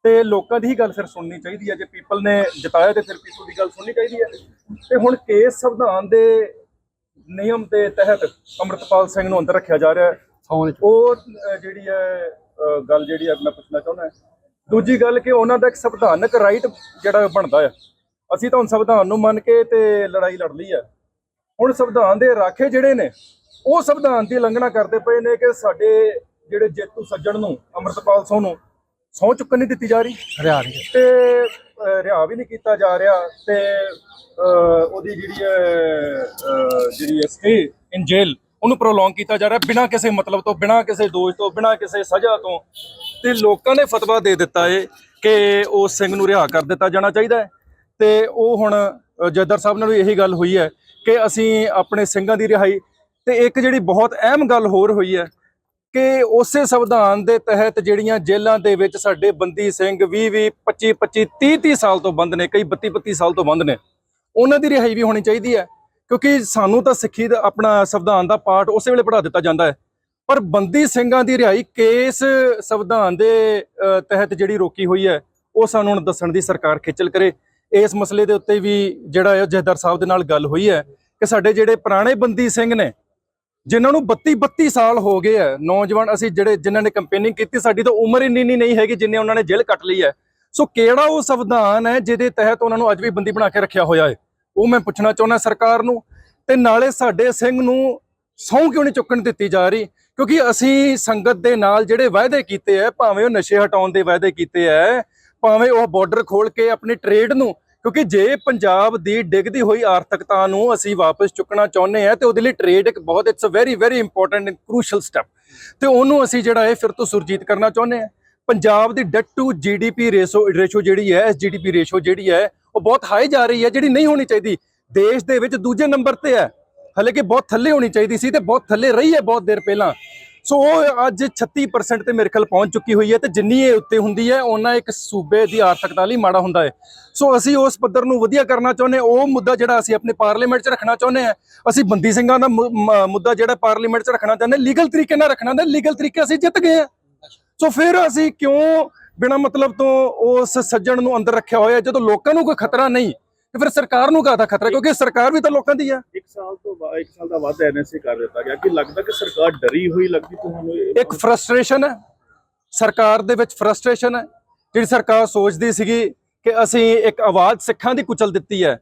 ਤੇ ਲੋਕਾਂ ਦੀ ਹੀ ਗੱਲ ਫਿਰ ਸੁਣਨੀ ਚਾਹੀਦੀ ਹੈ। ਜੇ ਪੀਪਲ ਨੇ ਜਿਤਾਇਆ ਤੇ ਫਿਰ ਪੀਪਲ ਦੀ ਗੱਲ ਸੁਣਨੀ ਚਾਹੀਦੀ ਹੈ। ਤੇ ਹੁਣ ਕੇਸ ਸੰਵਿਧਾਨ ਦੇ ਨਿਯਮ ਦੇ ਤਹਿਤ ਅੰਮ੍ਰਿਤਪਾਲ ਸਿੰਘ ਨੂੰ ਅੰਦਰ ਰੱਖਿਆ ਜਾ ਰਿਹਾ ਹੈ। ਉਹ ਜਿਹੜੀ ਹੈ ਗੱਲ ਜਿਹੜੀ ਹੈ ਮੈਂ ਪੁੱਛਣਾ ਚਾਹੁੰਦਾ ਦੂਜੀ ਗੱਲ ਕਿ ਉਹਨਾਂ ਦਾ ਇੱਕ ਸੰਵਿਧਾਨਕ ਰਾਈਟ ਜਿਹੜਾ ਬਣਦਾ ਹੈ। ਅਸੀਂ ਤਾਂ ਹੁਣ ਸੰਵਿਧਾਨ ਨੂੰ ਮੰਨ ਕੇ ਤੇ ਲੜਾਈ ਲੜ ਲਈ ਹੈ। ਹੁਣ ਸੰਵਿਧਾਨ ਦੇ ਰਾਖੇ ਜਿਹੜੇ ਨੇ ਉਹ ਸੰਵਿਧਾਨ ਦੀ ਉਲੰਘਣਾ ਕਰਦੇ ਪਏ ਨੇ ਕਿ ਸਾਡੇ ਜਿਹੜੇ ਜੇਤੂ ਸੱਜਣ ਨੂੰ ਅੰਮ੍ਰਿਤਪਾਲ ਸਿੰਘ ਨੂੰ ਸਹੁੰ ਚੁੱਕਣ ਨਹੀਂ ਦਿੱਤੀ ਜਾ ਰਹੀ। ਹਰਿਆ ਰਹੀ ਤੇ ਅਹ, ਰਿਹਾ ਵੀ ਨਹੀਂ ਕੀਤਾ ਜਾ ਰਿਹਾ ਤੇ ਉਹਦੀ ਜਿਹੜੀ ਜਿਹੜੀ ਸਟੇ ਇਨ ਜੇਲ ਉਹਨੂੰ ਪ੍ਰੋਲੋਂਗ ਕੀਤਾ ਜਾ ਰਿਹਾ ਬਿਨਾਂ ਕਿਸੇ ਮਤਲਬ ਤੋਂ ਬਿਨਾਂ ਕਿਸੇ ਦੋਸ਼ ਤੋਂ ਬਿਨਾਂ ਕਿਸੇ ਸਜ਼ਾ ਤੋਂ। ਤੇ ਲੋਕਾਂ ਨੇ ਫਤਵਾ ਦੇ ਦਿੱਤਾ ਏ ਕਿ ਉਸ ਸਿੰਘ ਨੂੰ ਰਿਹਾ ਕਰ ਦਿੱਤਾ ਜਾਣਾ ਚਾਹੀਦਾ ਹੈ। ਤੇ ਉਹ ਹੁਣ ਜੱਦਰ ਸਾਹਿਬ ਨਾਲ ਵੀ ਇਹੀ ਗੱਲ ਹੋਈ ਹੈ ਕਿ ਅਸੀਂ ਆਪਣੇ ਸਿੰਘਾਂ ਦੀ ਰਿਹਾਈ ਤੇ ਇੱਕ ਜਿਹੜੀ ਬਹੁਤ ਅਹਿਮ ਗੱਲ ਹੋਰ ਹੋਈ ਹੈ ਕਿ ਉਸੇ ਸੰਵਿਧਾਨ ਦੇ ਤਹਿਤ ਜਿਹੜੀਆਂ ਜੇਲ੍ਹਾਂ ਦੇ ਵਿੱਚ ਸਾਡੇ ਬੰਦੀ ਸਿੰਘ 20 20 25 25 30 30 ਸਾਲ ਤੋਂ ਬੰਦ ਨੇ, ਕਈ 32 32 ਸਾਲ ਤੋਂ ਬੰਦ ਨੇ, ਉਹਨਾਂ ਦੀ ਰਿਹਾਈ ਵੀ ਹੋਣੀ ਚਾਹੀਦੀ ਹੈ, ਕਿਉਂਕਿ ਸਾਨੂੰ ਤਾਂ ਸਿੱਖੀ ਦਾ ਆਪਣਾ ਸੰਵਿਧਾਨ ਦਾ ਪਾਠ ਉਸੇ ਵੇਲੇ ਪੜ੍ਹਾ ਦਿੱਤਾ ਜਾਂਦਾ ਹੈ। ਪਰ ਬੰਦੀ ਸਿੰਘਾਂ ਦੀ ਰਿਹਾਈ ਕੇਸ ਸੰਵਿਧਾਨ ਦੇ ਤਹਿਤ ਜਿਹੜੀ ਰੋਕੀ ਹੋਈ ਹੈ, ਉਹ ਸਾਨੂੰ ਹੁਣ ਦੱਸਣ ਦੀ ਸਰਕਾਰ ਖੇਚਲ ਕਰੇ। ਇਸ ਮਸਲੇ ਦੇ ਉੱਤੇ ਵੀ ਜਿਹੜਾ ਹੈ ਜਹਦਰ ਸਾਹਿਬ ਦੇ ਨਾਲ ਗੱਲ ਹੋਈ ਹੈ ਕਿ ਸਾਡੇ ਜਿਹੜੇ ਪੁਰਾਣੇ ਬੰਦੀ ਸਿੰਘ ਨੇ, ਜਿਨ੍ਹਾਂ ਨੂੰ 32 32 ਸਾਲ ਹੋ ਗਏ ਆ ਨੌਜਵਾਨ ਅਸੀਂ ਜਿਹੜੇ ਜਿਨ੍ਹਾਂ ਨੇ ਕੰਪੇਨਿੰਗ ਕੀਤੀ, ਸਾਡੀ ਤਾਂ ਉਮਰ ਇੰਨੀ ਇੰਨੀ ਨਹੀਂ ਹੈਗੀ ਜਿੰਨੇ ਉਹਨਾਂ ਨੇ ਜੇਲ੍ਹ ਕੱਟ ਲਈ ਹੈ। ਸੋ ਕਿਹੜਾ ਉਹ ਸੰਵਿਧਾਨ ਹੈ ਜਿਹਦੇ ਤਹਿਤ ਉਹਨਾਂ ਨੂੰ ਅੱਜ ਵੀ ਬੰਦੀ ਬਣਾ ਕੇ ਰੱਖਿਆ ਹੋਇਆ ਹੈ? ਉਹ ਮੈਂ ਪੁੱਛਣਾ ਚਾਹੁੰਦਾ ਸਰਕਾਰ ਨੂੰ, ਤੇ ਨਾਲੇ ਸਾਡੇ ਸਿੰਘ ਨੂੰ ਸਹੁੰ ਕਿਉਂ ਨਹੀਂ ਚੁੱਕਣ ਦਿੱਤੀ ਜਾ ਰਹੀ? ਕਿਉਂਕਿ ਅਸੀਂ ਸੰਗਤ ਦੇ ਨਾਲ ਜਿਹੜੇ ਵਾਅਦੇ ਕੀਤੇ ਆ ਭਾਵੇਂ ਉਹ ਨਸ਼ੇ ਹਟਾਉਣ ਦੇ ਵਾਅਦੇ ਕੀਤੇ ਆ ਭਾਵੇਂ ਉਹ ਬਾਰਡਰ ਖੋਲ ਕੇ ਆਪਣੀ ਟ੍ਰੇਡ ਨੂੰ ਕਿਉਂਕਿ ਜੇ ਪੰਜਾਬ ਦੀ ਡਿੱਗਦੀ ਹੋਈ ਆਰਥਿਕਤਾ ਨੂੰ ਅਸੀਂ ਵਾਪਸ ਚੁੱਕਣਾ ਚਾਹੁੰਦੇ ਆ ਤੇ ਉਹਦੇ ਲਈ ਟ੍ਰੇਡ ਇੱਕ ਬਹੁਤ it's a very very important and crucial step ਤੇ ਉਹਨੂੰ ਅਸੀਂ ਜਿਹੜਾ ਹੈ ਫਿਰ ਤੋਂ ਸੁਰਜੀਤ ਕਰਨਾ ਚਾਹੁੰਦੇ ਆ ਪੰਜਾਬ ਦੀ debt to GDP ratio ratio ਜਿਹੜੀ ਹੈ ਐਸ ਜੀਡੀਪੀ ਰੇਸ਼ੋ ਜਿਹੜੀ ਹੈ, ਉਹ ਬਹੁਤ ਹਾਈ ਜਾ ਰਹੀ ਹੈ, ਜਿਹੜੀ ਨਹੀਂ ਹੋਣੀ ਚਾਹੀਦੀ। ਦੇਸ਼ ਦੇ ਵਿੱਚ ਦੂਜੇ ਨੰਬਰ ਤੇ ਹੈ। ਹਾਲਾਂਕਿ ਬਹੁਤ ਥੱਲੇ ਹੋਣੀ ਚਾਹੀਦੀ ਸੀ ਤੇ ਬਹੁਤ ਥੱਲੇ ਰਹੀ ਹੈ ਬਹੁਤ ਦੇਰ ਪਹਿਲਾਂ। ਸੋ ਉਹ ਅੱਜ 36% ਤੇ ਮੇਰੇ ਖਿਆਲ ਪਹੁੰਚ ਚੁੱਕੀ ਹੋਈ ਹੈ ਤੇ ਜਿੰਨੀ ਇਹ ਉੱਤੇ ਹੁੰਦੀ ਹੈ, ਉਹਨਾਂ ਇੱਕ ਸੂਬੇ ਦੀ ਆਰਥਿਕਤਾ ਲਈ ਮਾੜਾ ਹੁੰਦਾ ਹੈ ਸੋ ਅਸੀਂ ਉਸ ਪੱਧਰ ਨੂੰ ਵਧੀਆ ਕਰਨਾ ਚਾਹੁੰਦੇ ਹਾਂ। ਉਹ ਮੁੱਦਾ ਜਿਹੜਾ ਅਸੀਂ ਆਪਣੇ ਪਾਰਲੀਮੈਂਟ 'ਚ ਰੱਖਣਾ ਚਾਹੁੰਦੇ ਹਾਂ, ਅਸੀਂ ਬੰਦੀ ਸਿੰਘਾਂ ਦਾ ਮੁੱਦਾ ਜਿਹੜਾ ਪਾਰਲੀਮੈਂਟ 'ਚ ਰੱਖਣਾ ਚਾਹੁੰਦੇ ਲੀਗਲ ਤਰੀਕੇ ਨਾਲ ਰੱਖਣਾ ਚਾਹੁੰਦੇ ਲੀਗਲ ਤਰੀਕੇ ਅਸੀਂ ਜਿੱਤ ਗਏ ਹਾਂ ਸੋ ਫਿਰ ਅਸੀਂ ਕਿਉਂ ਬਿਨਾ ਮਤਲਬ ਤੋਂ ਉਸ ਸੱਜਣ ਨੂੰ ਅੰਦਰ ਰੱਖਿਆ ਹੋਇਆ ਜਦੋਂ ਲੋਕਾਂ ਨੂੰ ਕੋਈ ਖਤਰਾ ਨਹੀਂ ਤੇ ਫਿਰ ਸਰਕਾਰ ਨੂੰ ਕਾਹਦਾ ਖਤਰਾ? ਕਿਉਂਕਿ ਸਰਕਾਰ ਵੀ ਤਾਂ ਲੋਕਾਂ ਦੀ ਆ। ਇੱਕ ਸਾਲ ਤੋਂ ਬਾਅਦ ਇੱਕ ਸਾਲ ਦਾ ਵੱਧ ਐਨਐਸਏ ਕਰ ਦਿੱਤਾ ਗਿਆ ਕਿ ਲੱਗਦਾ ਕਿ ਸਰਕਾਰ ਡਰੀ ਹੋਈ ਲੱਗਦੀ ਤੁਹਾਨੂੰ ਇੱਕ ਫਰਸਟ੍ਰੇਸ਼ਨ ਹੈ। ਸਰਕਾਰ ਦੇ ਵਿੱਚ ਫਰਸਟ੍ਰੇਸ਼ਨ ਹੈ। ਜਿਹੜੀ ਸਰਕਾਰ ਸੋਚਦੀ ਸੀਗੀ ਕਿ ਅਸੀਂ ਇੱਕ ਆਵਾਜ਼ ਸਿੱਖਾਂ ਦੀ ਕੁਚਲ ਦਿੱਤੀ ਹੈ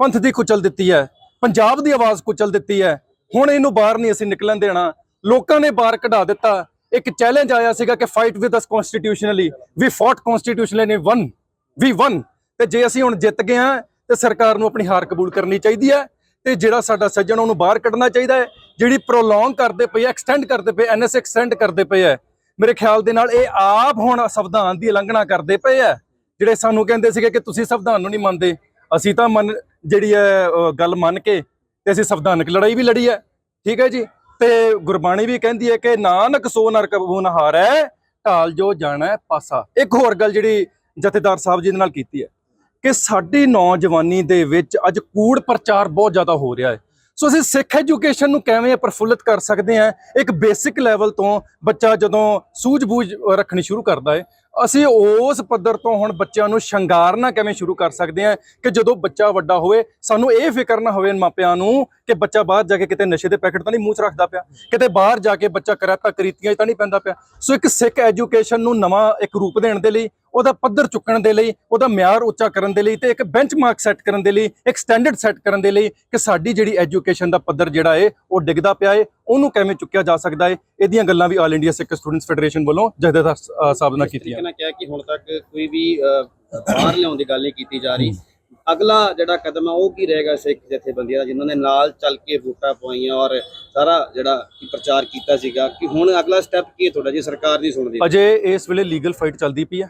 ਪੰਥ ਦੀ ਕੁਚਲ ਦਿੱਤੀ ਹੈ ਪੰਜਾਬ ਦੀ ਆਵਾਜ਼ ਕੁਚਲ ਦਿੱਤੀ ਹੈ ਹੁਣ ਇਹਨੂੰ ਬਾਹਰ ਨਹੀਂ ਅਸੀਂ ਨਿਕਲਣ ਦੇਣਾ। ਲੋਕਾਂ ਨੇ ਬਾਹਰ ਕਢਾ ਦਿੱਤਾ। ਇੱਕ ਚੈਲੰਜ ਆਇਆ ਸੀਗਾ ਕਿ fight with us constitutionally we fought constitutionally won we won ਤੇ ਜੇ ਅਸੀਂ ਹੁਣ ਜਿੱਤ ਗਏ ਹਾਂ ਤੇ ਸਰਕਾਰ ਨੂੰ ਆਪਣੀ ਹਾਰ ਕਬੂਲ ਕਰਨੀ ਚਾਹੀਦੀ ਹੈ ਤੇ ਜਿਹੜਾ ਸਾਡਾ ਸੱਜਣ ਉਹਨੂੰ ਬਾਹਰ ਕੱਢਣਾ ਚਾਹੀਦਾ ਹੈ। ਜਿਹੜੀ ਪ੍ਰੋਲੋਂਗ ਕਰਦੇ ਪਏ ਐਕਸਟੈਂਡ ਕਰਦੇ ਪਏ ਐਨਐਸ ਐਕਸਟੈਂਡ ਕਰਦੇ ਪਏ ਹੈ ਮੇਰੇ ਖਿਆਲ ਦੇ ਨਾਲ ਇਹ ਆਪ ਹੁਣ ਸੰਵਿਧਾਨ ਦੀ ਉਲੰਘਣਾ ਕਰਦੇ ਪਏ ਹੈ ਜਿਹੜੇ ਸਾਨੂੰ ਕਹਿੰਦੇ ਸੀਗੇ ਕਿ ਤੁਸੀਂ ਸੰਵਿਧਾਨ ਨੂੰ ਨਹੀਂ ਮੰਨਦੇ, ਅਸੀਂ ਤਾਂ ਮੰਨ, ਜਿਹੜੀ ਹੈ ਗੱਲ ਮੰਨ ਕੇ ਤੇ ਅਸੀਂ ਸੰਵਿਧਾਨਕ ਲੜਾਈ ਵੀ ਲੜੀ ਹੈ। ਠੀਕ ਹੈ ਜੀ? ਤੇ ਗੁਰਬਾਣੀ ਵੀ ਕਹਿੰਦੀ ਹੈ ਕਿ ਨਾਨਕ ਸੋ ਨਰਕ ਬੂਨ ਹੈ ਢਾਲ ਜੋ ਜਾਣਾ ਪਾਸਾ। ਇੱਕ ਹੋਰ ਗੱਲ ਜਿਹੜੀ ਜਥੇਦਾਰ ਸਾਹਿਬ ਜੀ ਦੇ ਨਾਲ ਕੀਤੀ ਹੈ। ਕਿ ਸਾਡੀ ਨੌਜਵਾਨੀ ਦੇ ਵਿੱਚ ਅੱਜ ਕੂੜ ਪ੍ਰਚਾਰ ਬਹੁਤ ਜ਼ਿਆਦਾ ਹੋ ਰਿਹਾ ਹੈ। ਸੋ ਅਸੀਂ ਸਿੱਖ ਐਜੂਕੇਸ਼ਨ ਨੂੰ ਕਿਵੇਂ ਪ੍ਰਫੁੱਲਿਤ ਕਰ ਸਕਦੇ ਹਾਂ, ਇੱਕ ਬੇਸਿਕ ਲੈਵਲ ਤੋਂ ਬੱਚਾ ਜਦੋਂ ਸੂਝ-ਬੂਝ ਰੱਖਣੀ ਸ਼ੁਰੂ ਕਰਦਾ ਹੈ, ਅਸੀਂ ਉਸ ਪੱਧਰ ਤੋਂ ਹੁਣ ਬੱਚਿਆਂ ਨੂੰ ਸ਼ਿੰਗਾਰਨਾ ਕਿਵੇਂ ਸ਼ੁਰੂ ਕਰ ਸਕਦੇ ਹਾਂ ਕਿ ਜਦੋਂ ਬੱਚਾ ਵੱਡਾ ਹੋਵੇ, ਸਾਨੂੰ ਇਹ ਫਿਕਰ ਨਾ ਹੋਵੇ ਮਾਪਿਆਂ ਨੂੰ ਕਿ ਬੱਚਾ ਬਾਹਰ ਜਾ ਕੇ ਕਿਤੇ ਨਸ਼ੇ ਦੇ ਪੈਕੇਟ ਤਾਂ ਨਹੀਂ ਮੂੰਹ 'ਚ ਰੱਖਦਾ ਪਿਆ, ਕਿਤੇ ਬਾਹਰ ਜਾ ਕੇ ਬੱਚਾ ਕਰਾਤਾ, ਕਰੀਤੀਆਂ 'ਚ ਤਾਂ ਨਹੀਂ ਪੈਂਦਾ ਪਿਆ। ਸੋ ਇੱਕ ਸਿੱਖ ਐਜੂਕੇਸ਼ਨ ਨੂੰ ਨਵਾਂ ਇੱਕ ਰੂਪ ਦੇਣ ਦੇ ਲਈ ਉਹਦਾ ਪੱਧਰ ਚੁੱਕਣ ਦੇ ਲਈ ਉਹਦਾ ਮਿਆਰ ਉੱਚਾ ਕਰਨ ਦੇ ਲਈ ਤੇ ਇੱਕ ਬੈਂਚਮਾਰਕ ਸੈੱਟ ਕਰਨ ਦੇ ਲਈ ਇੱਕ ਸਟੈਂਡਰਡ ਸੈੱਟ ਕਰਨ ਦੇ ਲਈ ਕਿ ਸਾਡੀ ਜਿਹੜੀ ਐਜੂਕੇਸ਼ਨ ਦਾ ਪੱਧਰ ਜਿਹੜਾ ਹੈ ਉਹ ਡਿੱਗਦਾ ਪਿਆ ਹੈ ਉਹਨੂੰ ਕਿਵੇਂ ਚੁੱਕਿਆ ਜਾ ਸਕਦਾ ਹੈ ਇਹਦੀਆਂ ਗੱਲਾਂ ਵੀ all India Sikh students federation ਵੱਲੋਂ ਜਥੇਦਾਰ ਸਾਹਿਬ ਨਾਲ ਕੀਤੀਆਂ। ਕਿਹਾ ਕਿ ਹੁਣ ਤੱਕ ਕੋਈ ਵੀ ਬਾਹਰ ਲਿਆਉਣ ਦੀ ਗੱਲ ਨਹੀਂ ਕੀਤੀ ਜਾ ਰਹੀ। ਅਗਲਾ ਜਿਹੜਾ ਕਦਮ ਹੈ ਉਹ ਕੀ ਰਹੇਗਾ ਸਿੱਖ ਜਥੇਬੰਦੀਆਂ ਦਾ ਜਿਨ੍ਹਾਂ ਨੇ ਨਾਲ ਚੱਲ ਕੇ ਵੋਟਾਂ ਪਵਾਈਆਂ ਔਰ ਸਾਰਾ ਜਿਹੜਾ ਕਿ ਪ੍ਰਚਾਰ ਕੀਤਾ ਸੀਗਾ ਕਿ ਹੁਣ ਅਗਲਾ ਸਟੈਪ ਕੀ ਹੈ ਤੁਹਾਡਾ? ਜੇ ਸਰਕਾਰ ਨਹੀਂ ਸੁਣਦੀ। ਅਜੇ ਇਸ ਵੇਲੇ ਲੀਗਲ ਫਾਈਟ ਚੱਲਦੀ ਪਈ ਹੈ।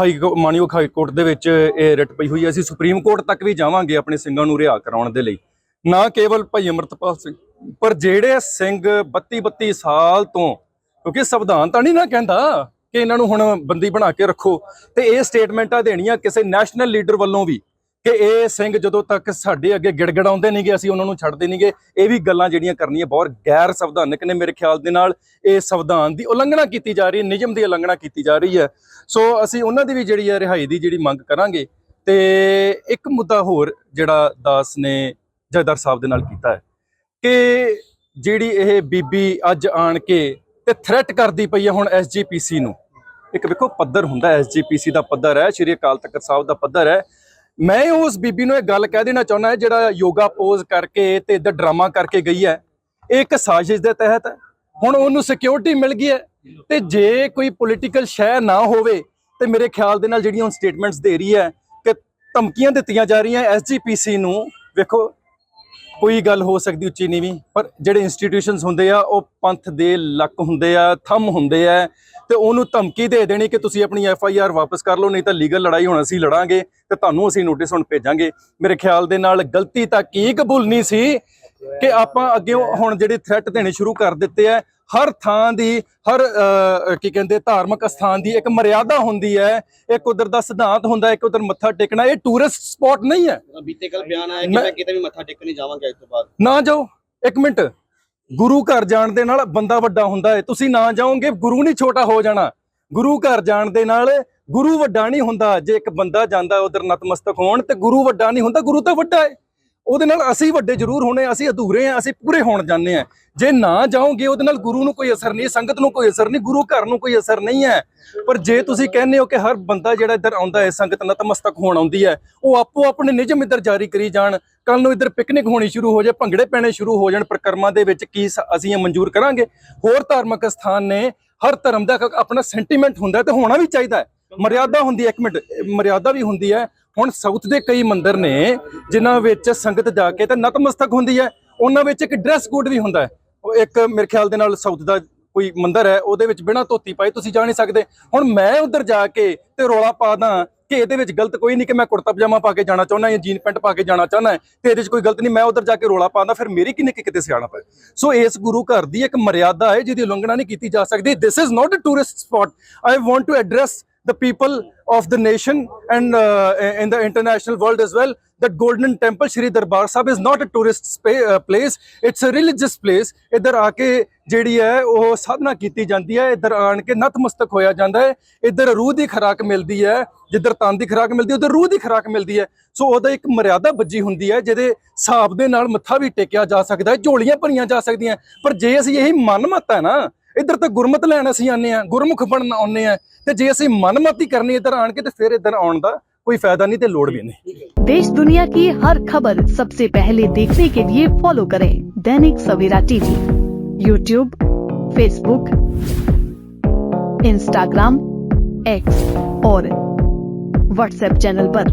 ਹਾਈ ਕੋ- ਮਾਨਯੋਗ ਹਾਈ ਕੋਰਟ ਦੇ ਵਿੱਚ ਇਹ ਰਿਟ ਪਈ ਹੋਈ ਹੈ। ਅਸੀਂ ਸੁਪਰੀਮ ਕੋਰਟ ਤੱਕ ਵੀ ਜਾਵਾਂਗੇ ਆਪਣੇ ਸਿੰਘਾਂ ਨੂੰ ਰਿਹਾ ਕਰਾਉਣ ਦੇ ਲਈ। ਨਾ ਕੇਵਲ ਭਾਈ ਅਮਰਤਪਾਲ ਸਿੰਘ, ਪਰ ਜਿਹੜੇ ਸਿੰਘ 32 32 ਸਾਲ ਤੋਂ, ਕਿਉਂਕਿ ਸੰਵਿਧਾਨ ਤਾਂ ਨਹੀਂ ਨਾ ਕਹਿੰਦਾ ਕਿ ਇਹਨਾਂ ਨੂੰ ਹੁਣ ਬੰਦੀ ਬਣਾ ਕੇ ਰੱਖੋ, ਤੇ ਇਹ ਸਟੇਟਮੈਂਟਾਂ ਦੇਣੀਆਂ ਕਿਸੇ ਨੈਸ਼ਨਲ ਲੀਡਰ ਵੱਲੋਂ ਵੀ। ਕਿ ਇਹ ਸਿੰਘ ਜਦੋਂ ਤੱਕ ਸਾਡੇ ਅੱਗੇ ਗਿੜਗੜਾਉਂਦੇ ਨਹੀਂਗੇ ਅਸੀਂ ਉਹਨਾਂ ਨੂੰ ਛੱਡਦੇ ਨਹੀਂਗੇ ਇਹ ਵੀ ਗੱਲਾਂ ਜਿਹੜੀਆਂ ਕਰਨੀਆਂ ਬਹੁਤ ਗੈਰ ਸੰਵਿਧਾਨਕ ਨੇ ਮੇਰੇ ਖਿਆਲ ਦੇ ਨਾਲ। ਇਹ ਸੰਵਿਧਾਨ ਦੀ ਉਲੰਘਣਾ ਕੀਤੀ ਜਾ ਰਹੀ ਹੈ, ਨਿਯਮ ਦੀ ਉਲੰਘਣਾ ਕੀਤੀ ਜਾ ਰਹੀ ਹੈ। ਸੋ ਅਸੀਂ ਉਹਨਾਂ ਦੀ ਵੀ ਜਿਹੜੀ ਹੈ ਰਿਹਾਈ ਦੀ ਜਿਹੜੀ ਮੰਗ ਕਰਾਂਗੇ ਤੇ ਇੱਕ ਮੁੱਦਾ ਹੋਰ ਜਿਹੜਾ ਦਾਸ ਨੇ ਜਥੇਦਾਰ ਸਾਹਿਬ ਦੇ ਨਾਲ ਕੀਤਾ ਹੈ ਕਿ ਜਿਹੜੀ ਇਹ ਬੀਬੀ ਅੱਜ ਆਣ ਕੇ ਤੇ ਥ੍ਰੈਟ ਕਰਦੀ ਪਈ ਹੈ ਹੁਣ ਐਸਜੀਪੀਸੀ ਨੂੰ। ਇੱਕ ਵੇਖੋ ਪੱਧਰ ਹੁੰਦਾ ਐਸਜੀਪੀਸੀ ਦਾ ਪੱਧਰ ਹੈ, ਸ਼੍ਰੀ ਅਕਾਲ ਤਖਤ ਸਾਹਿਬ ਦਾ ਪੱਧਰ ਹੈ। ਮੈਂ ਉਸ ਬੀਬੀ ਨੂੰ ਇਹ ਗੱਲ ਕਹਿ ਦੇਣਾ ਚਾਹੁੰਦਾ ਜਿਹੜਾ ਯੋਗਾ ਪੋਜ਼ ਕਰਕੇ ਤੇ ਇਧਰ ਡਰਾਮਾ ਕਰਕੇ ਗਈ ਹੈ, ਇਹ ਇੱਕ ਸਾਜ਼ਿਸ਼ ਦੇ ਤਹਿਤ ਹੈ। ਹੁਣ ਉਹਨੂੰ ਸਿਕਿਉਰਿਟੀ ਮਿਲ ਗਈ ਹੈ ਤੇ ਜੇ ਕੋਈ ਪੋਲੀਟੀਕਲ ਸ਼ੈ ਨਾ ਹੋਵੇ ਤੇ ਮੇਰੇ ਖਿਆਲ ਦੇ ਨਾਲ ਜਿਹੜੀਆਂ ਹੁਣ ਸਟੇਟਮੈਂਟਸ ਦੇ ਰਹੀ ਹੈ ਕਿ ਧਮਕੀਆਂ ਦਿੱਤੀਆਂ ਜਾ ਰਹੀਆਂ ਐਸਜੀਪੀਸੀ ਨੂੰ, ਵੇਖੋ, ਕੋਈ ਗੱਲ ਹੋ ਸਕਦੀ ਉੱਚੀ ਨੀਵੀਂ, ਪਰ ਜਿਹੜੇ ਇੰਸਟੀਟਿਊਸ਼ਨਸ ਹੁੰਦੇ ਆ, ਉਹ ਪੰਥ ਦੇ ਲੱਕ ਹੁੰਦੇ ਆ, ਥੰਮ ਹੁੰਦੇ ਆ ਤੇ ਉਹਨੂੰ ਧਮਕੀ ਦੇ ਦੇਣੀ ਕਿ ਤੁਸੀਂ ਆਪਣੀ ਐਫ ਆਈ ਆਰ ਵਾਪਸ ਕਰ ਲਓ ਨਹੀਂ ਤਾਂ ਲੀਗਲ ਲੜਾਈ ਹੁਣ ਅਸੀਂ ਲੜਾਂਗੇ ਤੇ ਤੁਹਾਨੂੰ ਅਸੀਂ ਨੋਟਿਸ ਹੁਣ ਭੇਜਾਂਗੇ। ਮੇਰੇ ਖਿਆਲ ਦੇ ਨਾਲ ਗਲਤੀ ਤਾਂ ਕੀ ਕਬੂਲਣੀ ਸੀ ਕਿ ਆਪਾਂ ਅੱਗੇ ਹੁਣ ਜਿਹੜੇ ਥ੍ਰੈਟ ਦੇਣੇ ਸ਼ੁਰੂ ਕਰ ਦਿੱਤੇ ਆ ਹਰ ਥਾਂ ਦੀ ਹਰ ਕੀ ਕਹਿੰਦੇ ਧਾਰਮਿਕ ਸਥਾਨ ਦੀ ਇੱਕ ਮਰਿਆਦਾ ਹੁੰਦੀ ਹੈ ਇੱਕ ਉਧਰ ਦਾ ਸਿਧਾਂਤ ਹੁੰਦਾ ਇੱਕ ਉਧਰ ਮੱਥਾ ਟੇਕਣਾ ਇਹ ਟੂਰਿਸਟ ਸਪੌਟ ਨਹੀਂ ਹੈ। ਬੀਤੇ ਕੱਲ ਬਿਆਨ ਆਇਆ ਕਿ ਮੈਂ- ਮੈਂ ਕਿਤੇ ਵੀ ਮੱਥਾ ਟੇਕਣ ਨਹੀਂ ਜਾਵਾਂਗਾ ਇਸ ਤੋਂ ਬਾਅਦ। ਨਾ ਜਾਓ ਇੱਕ ਮਿੰਟ। ਗੁਰੂ ਘਰ ਜਾਣ ਦੇ ਨਾਲ ਬੰਦਾ ਵੱਡਾ ਹੁੰਦਾ ਹੈ ਤੁਸੀਂ ਨਾ ਜਾਓਗੇ, ਗੁਰੂ ਨਹੀਂ ਛੋਟਾ ਹੋ ਜਾਣਾ। ਗੁਰੂ ਘਰ ਜਾਣ ਦੇ ਨਾਲ ਗੁਰੂ ਵੱਡਾ ਨਹੀਂ ਹੁੰਦਾ। ਜੇ ਇੱਕ ਬੰਦਾ ਜਾਂਦਾ ਉਧਰ ਨਤਮਸਤਕ ਹੋਣ ਤੇ ਗੁਰੂ ਵੱਡਾ ਨਹੀਂ ਹੁੰਦਾ, ਗੁਰੂ ਤਾਂ ਵੱਡਾ ਹੈ ਉਹਦੇ ਨਾਲ ਅਸੀਂ ਵੱਡੇ ਜ਼ਰੂਰ ਹੋਣੇ, ਅਸੀਂ ਅਧੂਰੇ ਆ ਅਸੀਂ ਪੂਰੇ ਹੋਣ ਜਾਂਦੇ ਆ ਜੇ ਨਾ ਜਾਓਗੇ, ਉਹਦੇ ਨਾਲ ਗੁਰੂ ਨੂੰ ਕੋਈ ਅਸਰ ਨਹੀਂ, ਸੰਗਤ ਨੂੰ ਕੋਈ ਅਸਰ ਨਹੀਂ, ਗੁਰੂ ਘਰ ਨੂੰ ਕੋਈ ਅਸਰ ਨਹੀਂ ਹੈ। ਪਰ ਜੇ ਤੁਸੀਂ ਕਹਿੰਦੇ ਹੋ ਕਿ ਹਰ ਬੰਦਾ ਜਿਹੜਾ ਇੱਧਰ ਆਉਂਦਾ ਹੈ, ਸੰਗਤ ਨਤਮਸਤਕ ਹੋਣ ਆਉਂਦੀ ਹੈ, ਉਹ ਆਪੋ ਆਪਣੇ ਨਿਯਮ ਇੱਧਰ ਜਾਰੀ ਕਰੀ ਜਾਣ। ਕੱਲ ਨੂੰ ਇੱਧਰ ਪਿਕਨਿਕ ਹੋਣੀ ਸ਼ੁਰੂ ਹੋ ਜਾਏ, ਭੰਗੜੇ ਪੈਣੇ ਸ਼ੁਰੂ ਹੋ ਜਾਣ, ਪ੍ਰਕਰਮਾਂ ਦੇ ਵਿੱਚ ਕੀ ਸ- ਅਸੀਂ ਇਹ ਮਨਜ਼ੂਰ ਕਰਾਂਗੇ? ਹੋਰ ਧਾਰਮਿਕ ਸਥਾਨ ਨੇ, ਹਰ ਧਰਮ ਦਾ ਆਪਣਾ ਸੈਂਟੀਮੈਂਟ ਹੁੰਦਾ ਹੈ ਤੇ ਹੋਣਾ ਵੀ ਚਾਹੀਦਾ ਹੈ। ਮਰਿਆਦਾ ਹੁੰਦੀ ਹੈ, ਇੱਕ ਮਿੰਟ, ਮਰਿਆਦਾ ਵੀ ਹੁੰਦੀ ਹੈ। ਹੁਣ ਸਾਊਥ ਦੇ ਕਈ ਮੰਦਿਰ ਨੇ, ਜਿਨ੍ਹਾਂ ਵਿੱਚ ਸੰਗਤ ਜਾ ਕੇ ਤਾਂ ਨਤਮਸਤਕ ਹੁੰਦੀ ਹੈ, ਉਹਨਾਂ ਵਿੱਚ ਇੱਕ ਡਰੈਸ ਕੋਡ ਵੀ ਹੁੰਦਾ ਹੈ। ਉਹ ਇੱਕ ਮੇਰੇ ਖਿਆਲ ਦੇ ਨਾਲ ਸਾਊਥ ਦਾ ਕੋਈ ਮੰਦਿਰ ਹੈ, ਉਹਦੇ ਵਿੱਚ ਬਿਨਾਂ ਧੋਤੀ ਪਾਈ ਤੁਸੀਂ ਜਾ ਨਹੀਂ ਸਕਦੇ। ਹੁਣ ਮੈਂ ਉੱਧਰ ਜਾ ਕੇ ਤੇ ਰੋਲਾ ਪਾ ਦਾਂ ਕਿ ਇਹਦੇ ਵਿੱਚ ਗਲਤ ਕੋਈ ਨਹੀਂ ਕਿ ਮੈਂ ਕੁੜਤਾ ਪਜਾਮਾ ਪਾ ਕੇ ਜਾਣਾ ਚਾਹੁੰਦਾ ਜਾਂ ਜੀਨ ਪੈਂਟ ਪਾ ਕੇ ਜਾਣਾ ਚਾਹੁੰਦਾ ਤੇ ਇਹਦੇ ਵਿੱਚ ਕੋਈ ਗਲਤ ਨਹੀਂ, ਮੈਂ ਉੱਧਰ ਜਾ ਕੇ ਰੋਲਾ ਪਾਉਂਦਾ ਫਿਰ ਮੇਰੀ ਕਿੰਨੇ ਕਿ ਕਿਤੇ ਸਿਆਣਾ ਪਏ ਸੋ ਇਸ ਗੁਰੂ ਘਰ ਦੀ ਇੱਕ ਮਰਿਆਦਾ ਹੈ, ਜਿਹਦੀ ਉਲੰਘਣਾ ਨਹੀਂ ਕੀਤੀ ਜਾ ਸਕਦੀ। This is not a tourist spot I want to address the people of the nation and uh, in the international world as well that golden temple shri darbar sahib is not a tourist spa- uh, place. It's a religious place. ਇੱਧਰ ਆ ਕੇ ਜਿਹੜੀ ਹੈ ਉਹ ਸਾਧਨਾ ਕੀਤੀ ਜਾਂਦੀ ਹੈ ਇੱਧਰ ਆਣ ਕੇ ਨਤਮਸਤਕ ਹੋਇਆ ਜਾਂਦਾ ਹੈ ਇੱਧਰ ਰੂਹ ਦੀ ਖੁਰਾਕ ਮਿਲਦੀ ਹੈ ਜਿੱਧਰ ਤਨ ਦੀ ਖੁਰਾਕ ਮਿਲਦੀ ਹੈ ਉਧਰ ਰੂਹ ਦੀ ਖੁਰਾਕ ਮਿਲਦੀ ਹੈ ਸੋ ਉਹਦਾ ਇੱਕ ਮਰਿਆਦਾ ਬੱਜੀ ਹੁੰਦੀ ਹੈ ਜਿਹਦੇ ਹਿਸਾਬ ਦੇ ਨਾਲ ਮੱਥਾ ਵੀ ਟੇਕਿਆ ਜਾ ਸਕਦਾ ਹੈ ਝੋਲੀਆਂ ਭਰੀਆਂ ਜਾ ਸਕਦੀਆਂ ਪਰ ਜੇ ਅਸੀਂ ਇਹੀ ਮਨਮਤ ਹੈ ਨਾ ਇੱਧਰ ਤਾਂ ਗੁਰਮਤ ਲੈਣ ਅਸੀਂ ਆਨੇ ਆ ਗੁਰਮੁਖ ਬਣਨ ਆਉਨੇ ਆ ਤੇ ਜੇ ਅਸੀਂ ਮਨਮਤੀ ਕਰਨੀ ਇੱਧਰ ਆਣ ਕੇ ਤੇ ਫਿਰ ਇੱਧਰ ਆਉਣ ਦਾ ਕੋਈ ਫਾਇਦਾ ਨਹੀਂ ਤੇ ਲੋੜ ਵੀ ਨਹੀਂ देश दुनिया की हर खबर सबसे पहले देखने के लिए फॉलो करें Dainik Savera TV YouTube Facebook Instagram X और व्हाट्सएप चैनल पर।